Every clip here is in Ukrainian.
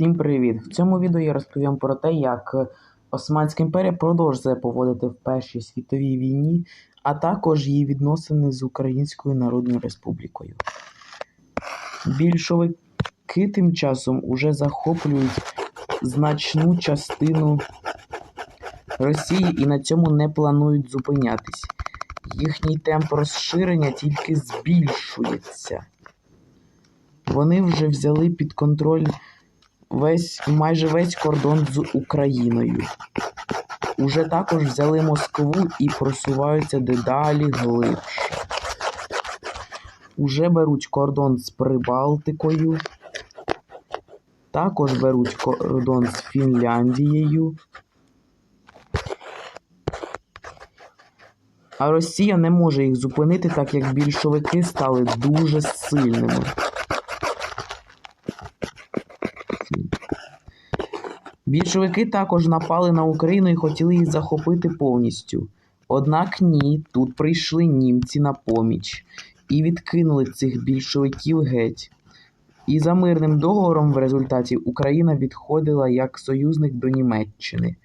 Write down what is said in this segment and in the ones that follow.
Всім привіт! В цьому відео я розповім про те, як Османська імперія продовжує поводити в Першій світовій війні, а також її відносини з Українською Народною Республікою. Більшовики тим часом уже захоплюють значну частину Росії і на цьому не планують зупинятись. Їхній темп розширення тільки збільшується. Вони вже взяли під контроль весь, майже весь кордон з Україною. Уже також взяли Москву і просуваються дедалі глибше. Уже беруть кордон з Прибалтикою. Також беруть кордон з Фінляндією. А Росія не може їх зупинити, так як більшовики стали дуже сильними. Більшовики також напали на Україну і хотіли її захопити повністю. Однак ні, тут прийшли німці на поміч і відкинули цих більшовиків геть. І за мирним договором в результаті Україна відходила як союзник до Німеччини.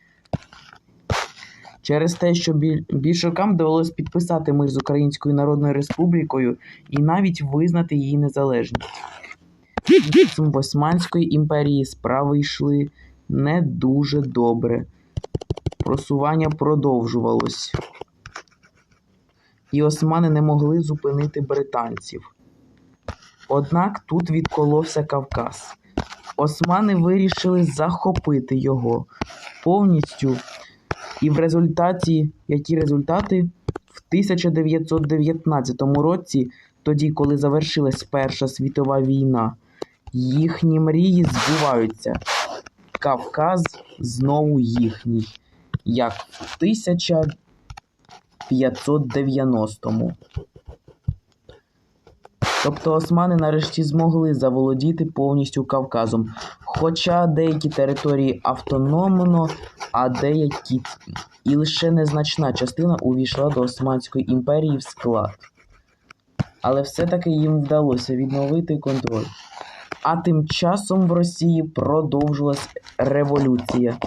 Через те, що більшовикам довелось підписати мир з Українською Народною Республікою і навіть визнати її незалежність. В Османської імперії справи йшли не дуже добре. Просування продовжувалось. І османи не могли зупинити британців. Однак тут відколовся Кавказ. Османи вирішили захопити його повністю. І в результаті, які результати? В 1919 році, тоді, коли завершилась Перша світова війна, їхні мрії збуваються. Кавказ знову їхній, як в 1590-му. Тобто османи нарешті змогли заволодіти повністю Кавказом. Хоча деякі території автономно, а деякі і лише незначна частина увійшла до Османської імперії в склад. Але все-таки їм вдалося відновити контроль. А тим часом в Росії продовжилась революція.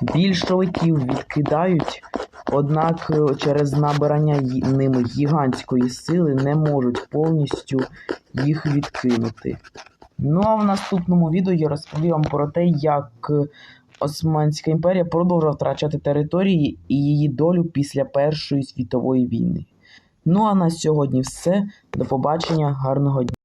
Більшовиків відкидають, однак е, через набирання ними гігантської сили не можуть повністю їх відкинути. Ну а в наступному відео я розповім вам про те, як е, Османська імперія продовжила втрачати території і її долю після Першої світової війни. Ну а на сьогодні все. До побачення, гарного дня.